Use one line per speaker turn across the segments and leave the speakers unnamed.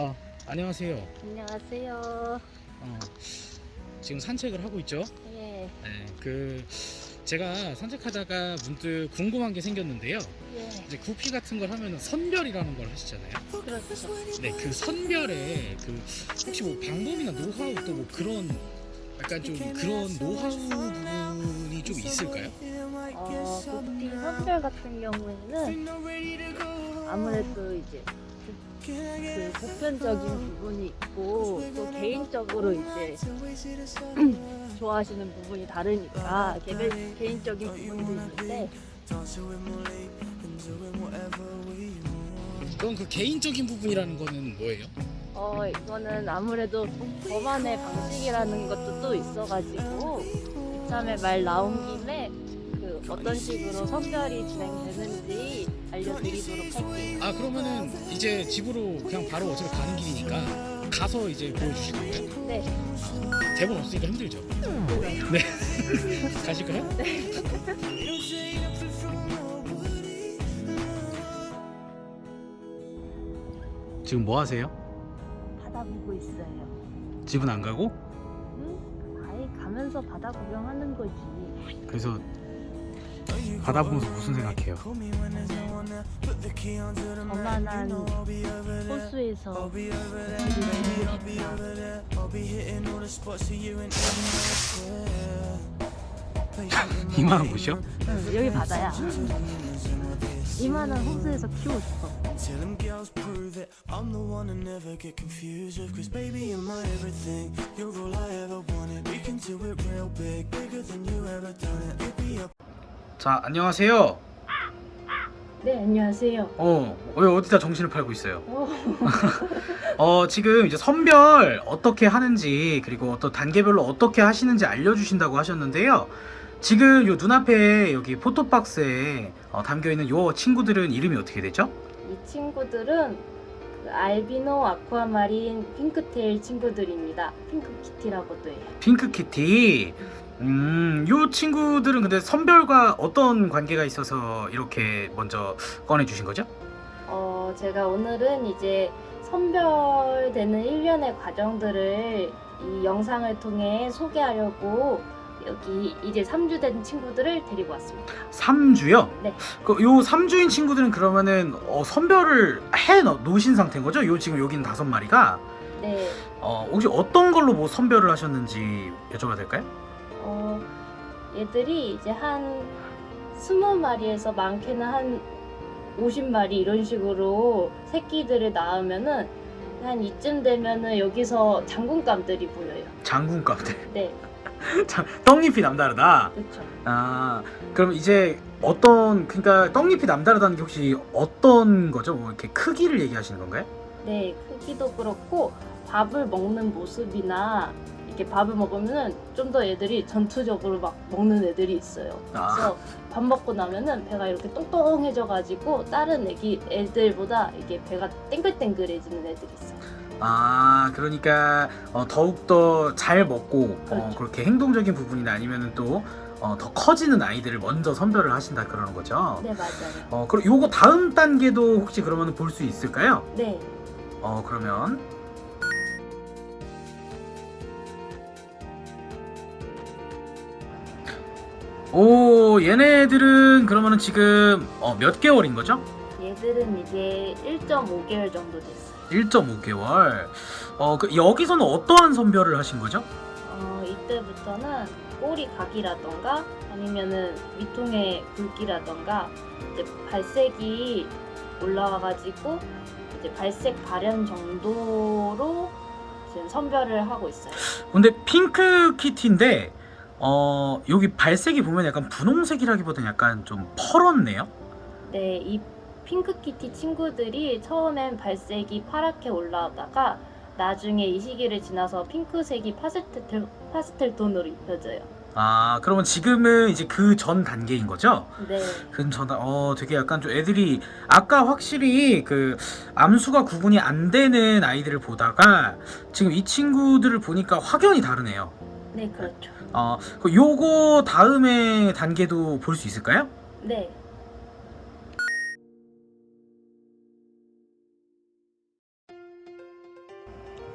어, 안녕하세요.
안녕하세요.
어, 지금 산책을 하고 있죠?
예,
네, 그 제가 산책하다가 문득 궁금한 게 생겼는데요.
예,
이제 구피 같은 걸 하면 선별이라는 걸 하시잖아요.
그렇죠.
네, 그 선별에 그 혹시 뭐 방법이나 노하우 또 뭐 그런 약간 좀 그런 노하우 부분이 좀 있을까요?
어, 구피 선별 같은 경우에는 아무래도 이제 그, 그 보편적인 부분이 있고 또 개인적으로 이제 좋아하시는 부분이 다르니까 개별, 개인적인 부분도 있는데
그럼 그 개인적인 부분이라는 거는 뭐예요?
어 이거는 아무래도 저만의 방식이라는 것도 또 있어가지고 이참에 말 나온 김에 그 어떤 식으로 선별이 진행되는지 알려드리도록 할게요.
아 그러면은 이제 집으로 그냥 바로 어차피 가는 길이니까 가서 이제 보여주시는 거예요?
네,
대본 없으니까 힘들죠? 네. 가실까요? 지금 뭐 하세요?
바다 보고 있어요.
집은 안 가고?
응? 아예 가면서 바다 구경하는 거지.
그래서 바다 보면서 무슨 생각해요?
저만한 호수에서
이만한 곳이요?
응, 여기 바다야. 이만한 호수에서 키우고 싶어.
Tell them girls prove it. I'm the one to never get confused with. Cause baby, you're my everything. You're all I ever wanted. We can do it real big, bigger than you ever done it. You'd be up.
자 안녕하세요
네, 안녕하세요.
어, 왜 어디다 정신을 팔고 있어요?
어,
어, 지금 이제 선별 어떻게 하는지 그리고 어떤 단계별로 어떻게 하시는지 알려주신다고 하셨는데요. 지금 요 눈앞에 여기 포토박스에 어, 담겨 있는 요 친구들은 이름이 어떻게 되죠?
이 친구들은 그 알비노 아쿠아마린 핑크테일 친구들입니다. 핑크키티라고도 해요.
핑크키티. 음, 요 친구들은 근데 선별과 어떤 관계가 있어서 이렇게 먼저 꺼내 주신 거죠?
어, 제가 오늘은 이제 선별되는 일련의 과정들을 이 영상을 통해 소개하려고 여기 이제 3주 된 친구들을 데리고 왔습니다.
3주요?
네.
그, 요 3주인 친구들은 그러면은 어, 선별을 해 놓- 놓으신 상태인 거죠? 요 지금 여기는 다섯 마리가.
네,
어, 혹시 어떤 걸로 뭐 선별을 하셨는지 여쭤봐도 될까요?
어, 얘들이 이제 한 20마리에서 많게는 한 50마리 이런 식으로 새끼들을 낳으면은 한 이쯤 되면은 여기서 장군감들이 보여요.
장군감들.
네,
참, 떡잎이 남다르다.
그렇죠.
아, 그럼 이제 어떤 그러니까 떡잎이 남다르다는 게 혹시 어떤 거죠? 뭐 이렇게 크기를 얘기하시는 건가요?
네, 크기도 그렇고 밥을 먹는 모습이나 이렇게 밥을 먹으면은 좀 더 애들이 전투적으로 막 먹는 애들이 있어요.
아.
그래서 밥 먹고 나면은 배가 이렇게 똥똥해져 가지고 다른 애기 애들보다 이게 배가 땡글땡글해지는 애들이 있어요.
아, 그러니까 어, 더욱 더 잘 먹고 어,
그렇죠.
그렇게 행동적인 부분이나 아니면은 또 어, 더 커지는 아이들을 먼저 선별을 하신다 그러는 거죠.
네, 맞아요.
어, 그럼 요거 다음 단계도 혹시 그러면 볼 수 있을까요?
네.
어, 그러면 오, 얘네들은 그러면은 지금 어, 몇 개월인 거죠?
얘들은 이제 1.5개월 정도 됐어요.
1.5개월. 어, 그 여기서는 어떠한 선별을 하신 거죠?
어, 이때부터는 꼬리 각이라던가 아니면은 위통의 굵기라던가 이제 발색이 올라와가지고 이제 발색 발현 정도로 지금 선별을 하고 있어요.
근데 핑크 키티인데 어, 여기 발색이 보면 약간 분홍색이라기보다는 약간 좀 펄었네요.
네, 이 핑크키티 친구들이 처음엔 발색이 파랗게 올라오다가 나중에 이 시기를 지나서 핑크색이 파스텔, 파스텔 톤으로 입혀져요.
아, 그러면 지금은 이제 그 전 단계인 거죠?
네,
그 전, 어, 되게 약간 좀 애들이 아까 확실히 그 암수가 구분이 안 되는 아이들을 보다가 지금 이 친구들을 보니까 확연히 다르네요.
네, 그렇죠.
어, 그 요거 다음에 단계도 볼 수 있을까요?
네,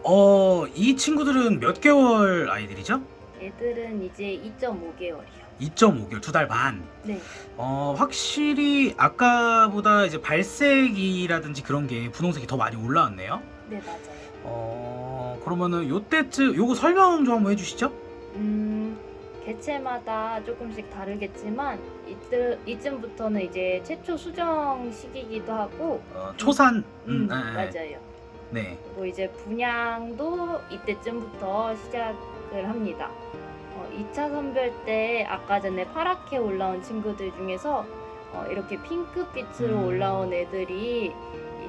어, 이 친구들은 몇 개월 아이들이죠?
애들은 이제 2.5개월이요.
2.5개월, 두 달 반.
네.
어, 확실히 아까보다 이제 발색이라든지 그런 게 분홍색이 더 많이 올라왔네요.
네, 맞아요.
어, 그러면은 요때쯤 요거 설명 좀 한번 해주시죠.
음, 개체마다 조금씩 다르겠지만 이때, 이쯤부터는 이제 최초 수정 시기이기도 하고
어, 초산.
음,
네, 네.
맞아요.
네.
그리고 이제 분양도 이때쯤부터 시작을 합니다. 어, 2차 선별 때 아까 전에 파랗게 올라온 친구들 중에서 어, 이렇게 핑크빛으로
음.
올라온 애들이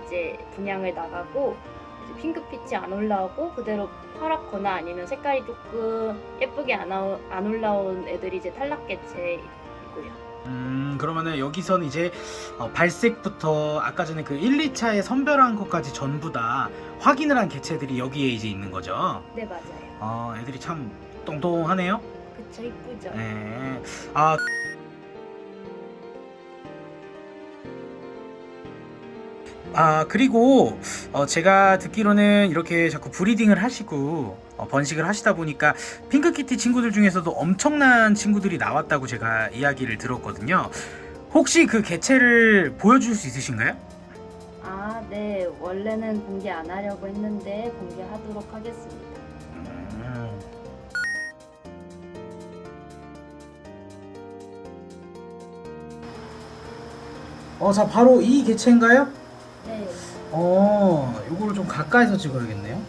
이제 분양을 나가고 이제 핑크빛이 안 올라오고 그대로 파랗거나 아니면 색깔이 조금 예쁘게 안, 안 올라온 애들이 이제 탈락 개체이고요.
음, 그러면은 여기서는 이제 어, 발색부터 아까 전에 그 1, 2차에 선별한 것까지 전부 다 확인을 한 개체들이 여기에 이제 있는 거죠.
네 맞아요.
어, 애들이 참 똥똥하네요.
그쵸 이쁘죠.
네. 아. 아 그리고 어, 제가 듣기로는 이렇게 자꾸 브리딩을 하시고 어, 번식을 하시다 보니까 핑크키티 친구들 중에서도 엄청난 친구들이 나왔다고 제가 이야기를 들었거든요. 혹시 그 개체를 보여줄 수 있으신가요?
아, 네. 원래는 공개 안 하려고 했는데 공개하도록 하겠습니다.
음. 어, 자 바로 이 개체인가요?
네.
어, 요거를 좀 가까이서 찍어야겠네요.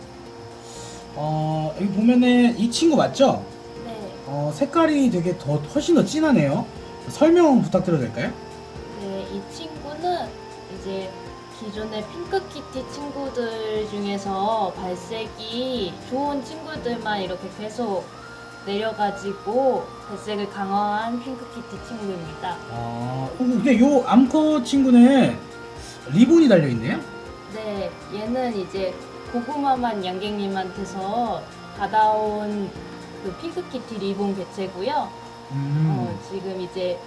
어, 여기 보면은 이 친구 맞죠?
네.
어, 색깔이 되게 더 훨씬 더 진하네요. 설명 부탁드려도 될까요?
네, 이 친구는 이제 기존의 핑크키티 친구들 중에서 발색이 좋은 친구들만 이렇게 계속 내려가지고 발색을 강화한 핑크키티 친구입니다.
어, 근데 요 암컷 친구는 리본이 달려 있네요.
네, 얘는 이제 고구마만 양갱님한테서 받아온 그 핑크키티 리본 개체고요.
음.
어, 지금 이제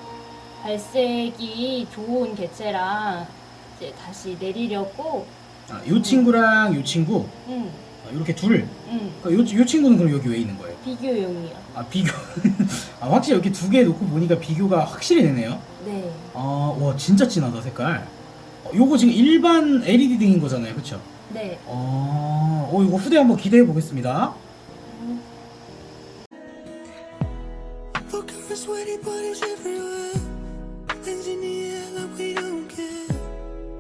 발색이 좋은 개체랑 이제 다시 내리려고
아, 요 친구랑 요 친구
응,
아, 이렇게 둘.
응,
그러니까 요, 요 친구는 그럼 여기 왜 있는 거예요?
비교용이요.
아 비교. 아 확실히 이렇게 두 개 놓고 보니까 비교가 확실히 되네요.
네,
아, 와 진짜 진하다 색깔. 어, 요거 지금 일반 LED 등인 거잖아요, 그렇죠?
네.
어, 어 이거 후대 한번 기대해 보겠습니다.
음,
Look at us sweaty bodies everywhere. Hands in the air like we don't care.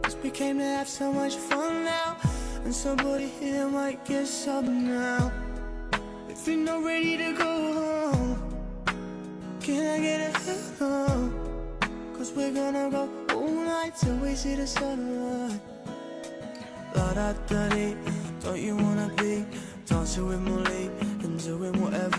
'Cause we came to have so much fun now. And somebody here might get some now. If you're not ready to go home, can I get a hello? Cause we're gonna go all night till we see the sunrise. La da da dee, don't you wanna be dancing with Molly and doing whatever